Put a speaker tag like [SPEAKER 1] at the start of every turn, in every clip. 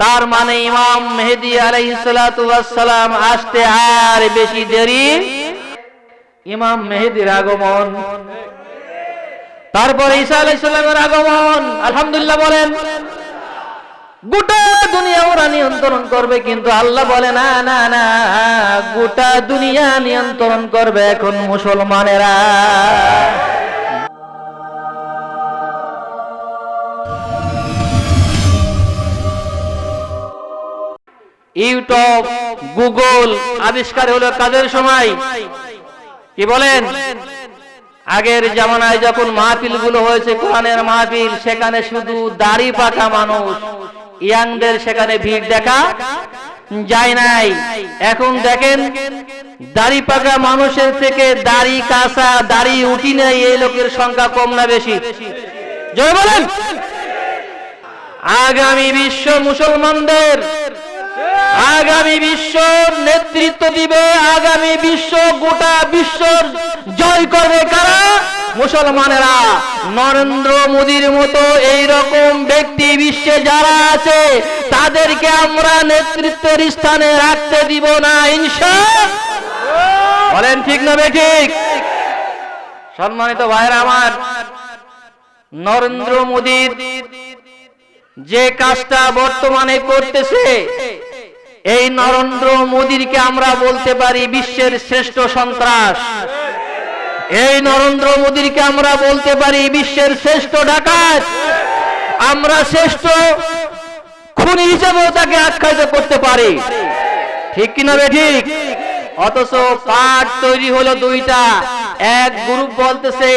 [SPEAKER 1] তার মানে ইমাম মেহেদি আলাইসালাম আসতে আর বেশি দেরি ইমাম মেহেদির আগমন। তারপরে ঈসা আলাইসালামের আগমন। আলহামদুলিল্লাহ বলেন, গোটা দুনিয়া ওরা নিয়ন্ত্রণ করবে, কিন্তু আল্লাহ বলে, না না না, গোটা দুনিয়া নিয়ন্ত্রণ করবে এখন মুসলমানেরা। ইউটিউব, গুগল আবিষ্কার হলো কাদের সময়। কি বলেন? আগের জামানায় যখন মাহফিলগুলো হয়েছে, কোরআনের মাহফিল, সেখানে শুধু দাড়ি পাকা মানুষ। ইয়াংদের সেখানে ভিড় দেখা যায় নাই। এখন দেখেন, দাড়ি পাকা মানুষের থেকে দাড়ি কাঁচা, দাড়ি উঠি নেই, এই লোকের সংখ্যা কম না বেশি। জয় বলেন। আগামী বিশ্ব মুসলমানদের আগামী বিশ্ব নেতৃত্ব দিবে, আগামী বিশ্ব, গোটা বিশ্ব জয় করবে কারা? মুসলমানেরা। নরেন্দ্র মোদীর মতো এই রকম ব্যক্তি বিশ্বে যারা আছে, তাদেরকে আমরা নেতৃত্বের স্থানে রাখতে দিব না, ইনশা। বলেন ঠিক না ঠিক? সম্মানিত ভাইরা আমার, নরেন্দ্র মোদীর যে কাজটা বর্তমানে করতেছে এই নরেন্দ্র মোদীরকে আমরা বলতে পারি বিশ্বের শ্রেষ্ঠ সন্ত্রাস। এই নরেন্দ্র মোদীরকে আমরা বলতে পারি বিশ্বের শ্রেষ্ঠ ডাকাত। আমরা শ্রেষ্ঠ খুনি হিসেবেও তাকে আখ্যায়িত করতে পারি। ঠিক কিনা বে ঠিক? অথচ পার্ট তৈরি হলো দুইটা। এক গ্রুপ বলতেছে,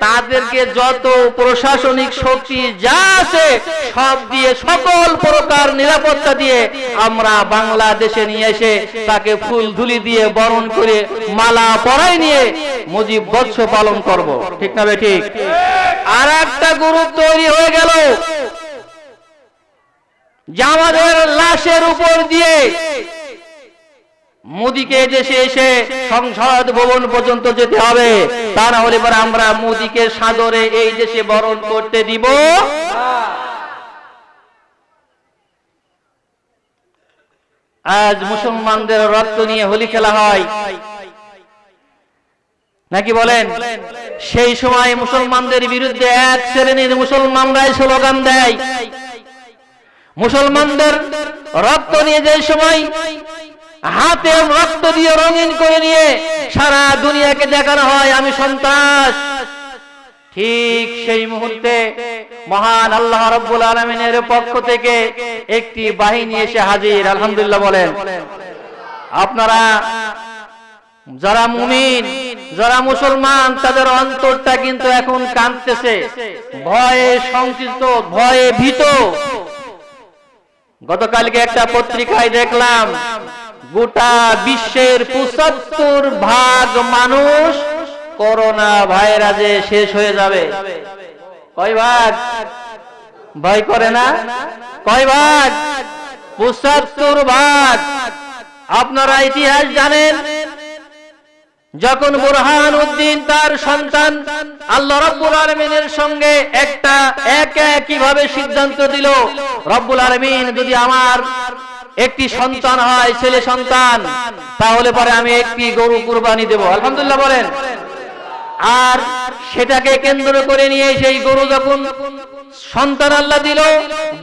[SPEAKER 1] তাদেরকে যত প্রশাসনিক শক্তি যা আছে, সব দিয়ে সকল প্রকার নিরাপত্তা দিয়ে আমরা বাংলাদেশে নিয়ে এসে তাকে ফুল ধুলি দিয়ে বরণ করে মালা পরাই নিয়ে মুজিব বৎস পালন করব। ঠিক না ঠিক? আর একটা গ্রুপ তৈরি হয়ে গেল। যে আমাদের লাশের উপর দিয়ে মোদিকে দেশে এসে সংসদ ভবন পর্যন্ত যেতে হবে। তা না হলে পরে আমরা মোদিকে সাদরে এই দেশে বরণ করতে দিব। আজ মুসলমানদের রক্ত নিয়ে হোলি খেলা হয়। নাকি বলেন? সেই সময় মুসলমানদের বিরুদ্ধে এক শ্রেণির মুসলমানরাই স্লোগান দেয়। মুসলমানদের রক্ত নিয়ে যে সময় হাতে রক্ত দিয়ে রঙিন করে নিয়ে সারা দুনিয়াকে দেখানো হয়, আমি সন্ত্রাস। ঠিক সেই মুহূর্তে মহান আল্লাহ রব্বুল আলমিনের পক্ষ থেকে একটি বাহিনী এসে হাজির, আলহামদুলিল্লাহ বলেন। আপনারা যারা মুমিন, যারা মুসলমান, তাদের অন্তরটা কিন্তু এখন কাঁদতেছে। ভয়ে সংকিত, ভয়ে ভীত। গতকালকে একটা পত্রিকায় দেখলাম গোটা বিশ্বের পঁচাত্তর ভাগ মানুষ করোনা ভাইরাসে শেষ হয়ে যাবে। কয় ভাগ? ভয় করে না? কয় ভাগ? পঁচাত্তর ভাগ। আপনারা ইতিহাস জানেন যখন বুরহান উদ্দিন তার সন্তান আল্লাহ রব্বুল আলমিনের সঙ্গে একটা এক কীভাবে সিদ্ধান্ত দিল রব্বুল আলমিন যদি আমার একটি সন্তান হয়, ছেলে সন্তান, তাহলে পরে আমি একটি গরু কুরবানি দেব। আলহামদুলিল্লাহ বলেন। আর সেটাকে কেন্দ্র করে নিয়ে সেই গরু যখন সন্তান আল্লাহ দিল,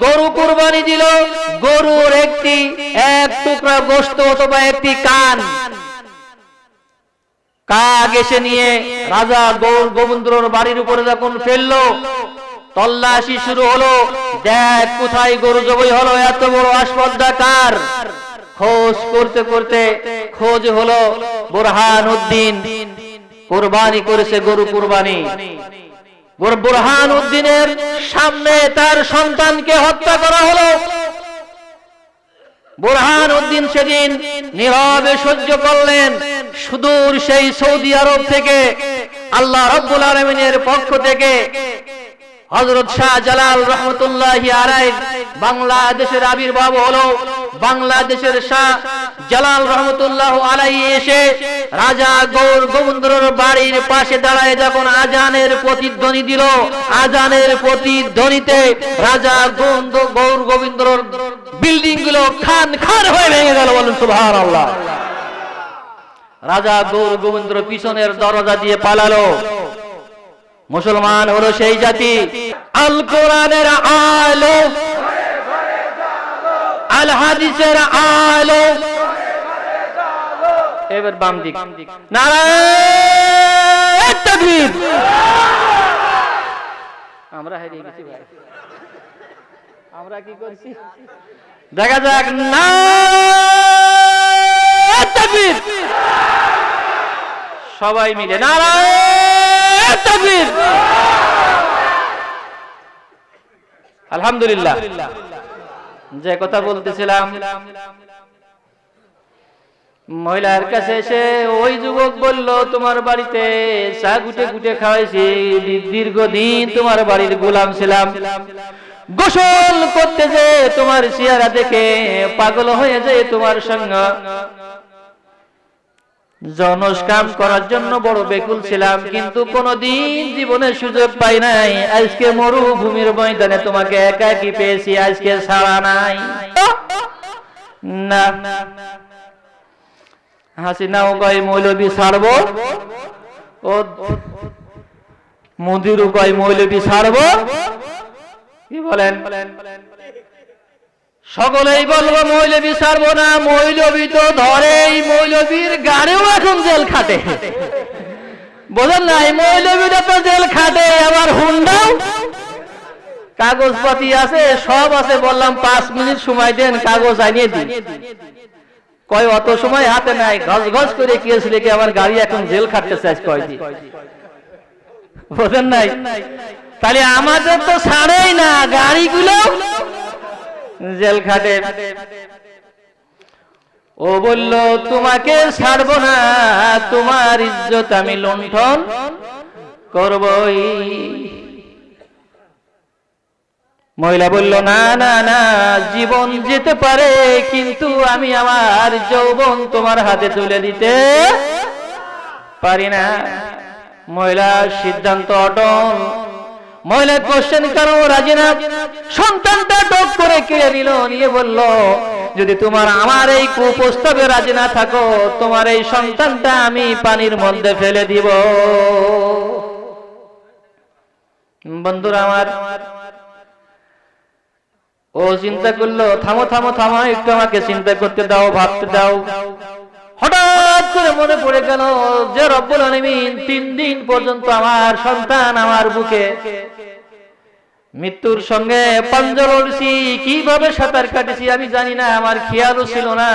[SPEAKER 1] গরু কুরবানি দিল, গরুর একটি এক টুকরা গোস্ত অথবা একটি কান, কাক এসে নিয়ে রাজা গৌর গোবিন্দ্রর বাড়ির উপরে যখন ফেলল তল্লাশি শুরু হলো। দেখ কোথায় গরু জবই হলো, এত বড় আসপদ্দা কার? খোঁজ করতে করতে খোঁজ হলো বুরহান উদ্দিন। কোরবানি করেছে গরু কোরবানি। বুরহান উদ্দিনের সামনে তার সন্তানকে হত্যা করা হলো। বুরহান উদ্দিন সেদিন নীরবে সহ্য করলেন। সুদূর সেই সৌদি আরব থেকে, আল্লাহ রব্বুল আলমিনের পক্ষ থেকে হজরত শাহ জালাল রহমতুল্লাহ বাংলাদেশের আবির্ভাব হলো। বাংলাদেশের শাহ জালাল রহমতুল্লাহ আলাই এসে রাজা গৌর গোবিন্দর বাড়ির পাশে দাঁড়ায় যখন আজানের প্রতিধ্বনি দিল। আজানের প্রতিধ্বনিতে রাজা গোবিন্দ, গৌর গোবিন্দর বিল্ডিংগুলো খান খান হয়ে ভেঙে গেল বলুন আল্লাহ রাজা গৌর গোবিন্দ পিছনের দরজা দিয়ে পালালো। মুসলমান হলো সেই জাতি। আল কোরআনের আলো আল হাদিসের আলো। এবার বাম দিক। নারায়ণ তাকবীর। আমরা হারিয়ে গেছি ভাই। আমরা কি করছি? দেখা যাক। না সবাই মিলে। নারায়ণ তাকবীর আলহামদুলিল্লাহ। যে কথা বলতেছিলাম, মহিলার কাছে এসে ওই যুবক বলল, তোমার বাড়িতে চা গুটে গুটে খাওয়াইছি দীর্ঘদিন তোমার বাড়ির গোলাম ছিলাম। গোসল করতে যে তোমার চেহারা দেখে পাগল হয়ে যায় তোমার সঙ্গ। জনস্কাম করার জন্য বড় বেকুল ছিলাম, কিন্তু কোনদিন জীবনে সুযোগ পাই নাই। আজকে মরুভূমির ময়দানে তোমাকে একা কি পেয়েছি? আজকে ছাড়া নাই। না। হাসিনাও কয় মৌলবী ছাড়বো? ও কয় মৌলবি ছাড়বো? কি বলেন? সকলেই বলব মৌলবী ছাড়বো না মৌলবী তো ধরে এই মৌলবীর গাড়িও এখন জেল খাটে। বোঝেন নাই মৌলবীরা তো জেল খাটে, আবার হুন্ডাও? কাগজপাতি আছে, সব আছে, বললাম পাঁচ মিনিট সময় দেন, কাগজ আনিয়ে দিন কয়, অত সময় হাতে নাই ঘস ঘস করে কিয়েছিল কি আমার গাড়ি এখন জেল খাটতেছে আজ কয়দিন? বোঝেন নাই? তাহলে আমাদের তো ছাড়েই না, গাড়িগুলো জেল খাটে ও বলল, তোমাকে ছাড়বো না, তোমার ইজ্জত আমি লুণ্ঠন করবই। মহিলা বলল, না না না, জীবন যেতে পারে, কিন্তু আমি আমার যৌবন তোমার হাতে তুলে দিতে পারি না। মহিলার সিদ্ধান্ত অটল। মহিলা কোশ্চেন কেন রাজি না। সন্তানটা টক করে কেড়ে নিল, নিয়ে বলল, যদি তোমার আমার এই কুপ্রস্তাবে রাজি না থাকো, তোমার এই সন্তানটা আমি পানির মধ্যে ফেলে দিব। বন্ধুরা আমার, ও চিন্তা করল, থামো থামো থামো, একটু আমাকে চিন্তা করতে দাও, ভাবতে দাও। হঠাৎ করে মনে পড়ে গেল যে রব্বুল আলমিন তিন দিন পর্যন্ত আমার সন্তান আমার বুকে মৃত্যুর সঙ্গে পাঞ্জল উড়ছি, কীভাবে সাঁতার কাটেছি আমি জানি না, আমার খেয়ালও ছিল না।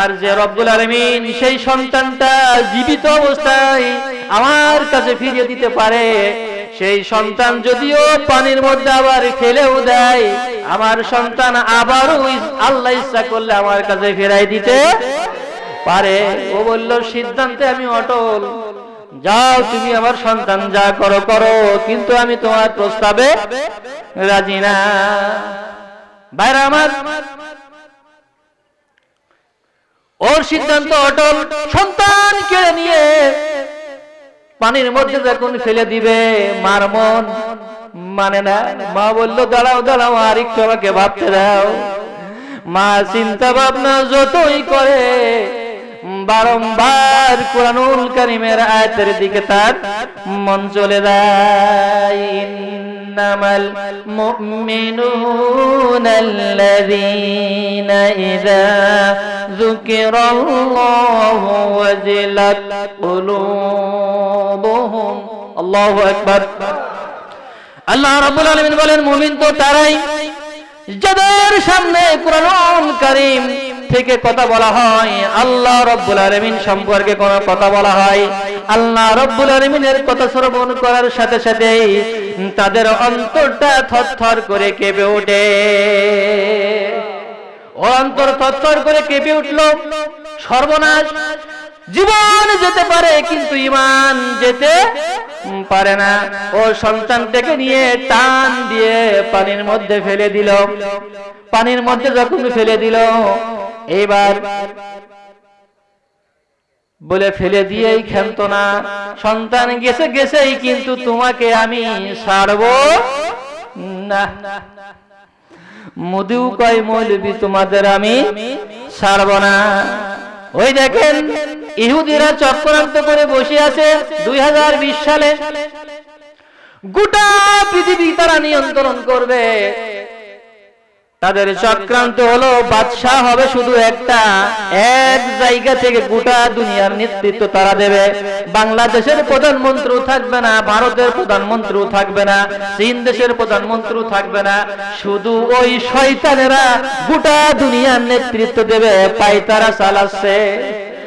[SPEAKER 1] আর যে রব্বুল আলমিন সেই সন্তানটা জীবিত অবস্থায় আমার কাছে ফিরিয়ে দিতে পারে, সেই সন্তান যদিও পানির মধ্যে আবার ফেলেও দেয়, আমার সন্তান আবারও আল্লাহ ইচ্ছা করলে আমার কাছে ফেরাই দিতে পারে। ও বলল, সিদ্ধান্তে আমি অটল। যাও তুমি আমার সন্তান, যা করো করো। কিন্তু আমি তোমার প্রস্তাবে রাজি না। বাইরে আমার, ওর সিদ্ধান্ত অটল। সন্তান কেড়ে নিয়ে পানির মধ্যে যখন ফেলে দিবে, মার মন মানে না। মা বলল, দাঁড়াও দাঁড়াও, আর একটু আমাকে ভাবতে দাও। মা চিন্তা ভাবনা যতই করে বারংবার কোরআনুল কারিমের আয়াতের দিকে তার মন চলে যায়। যুকিরাল্লাহু ওয়াজিলাত কুলুবুহুম। আল্লাহু আকবার। আল্লাহ রাব্বুল আলামিন বলেন, মুমিন তো তারাই যাদের সামনে কোরআনুল কারীম থেকে কথা বলা হয়, আল্লাহ রব্বুল আলমিন সম্পর্কে কোন কথা বলা হয়। আল্লাহ রব্বুল আলমিনের কথা শ্রবণ করার সাথে সাথে তাদের অন্তরটা থরথর করে কেঁপে ওঠে। অন্তর থরথর করে কেঁপে উঠল। সর্বনাশ। জীবন যেতে পারে, কিন্তু ইমান যেতে পারে না। ও সন্তানটাকে নিয়ে টান দিয়ে পানির মধ্যে ফেলে দিল। পানির মধ্যে যখন ফেলে দিল এবার বলে ফেলে দিয়েই খেলত না। সন্তান গেছে, গেছেই কিন্তু তোমাকে আমি ছাড়ব না। মোদিও কয় মৌলবি তোমাদের আমি ছাড়ব না। ওই দেখেন, ইহুদিরা চক্রান্ত করে বসে আছে দুই হাজার বিশ সালে। গোটা পৃথিবী তারা নিয়ন্ত্রণ করবে। তাদের চক্রান্ত হলো বাদশাহ হবে শুধু একটা। এক জায়গা থেকে গোটা দুনিয়ার নেতৃত্ব তারা দেবে। বাংলাদেশের প্রধানমন্ত্রী থাকবে না ভারতের প্রধানমন্ত্রী থাকবে না চীন দেশের প্রধানমন্ত্রী থাকবে না। শুধু ওই শয়তানেরা গোটা দুনিয়ার নেতৃত্ব দেবে পাইতারা চালাচ্ছে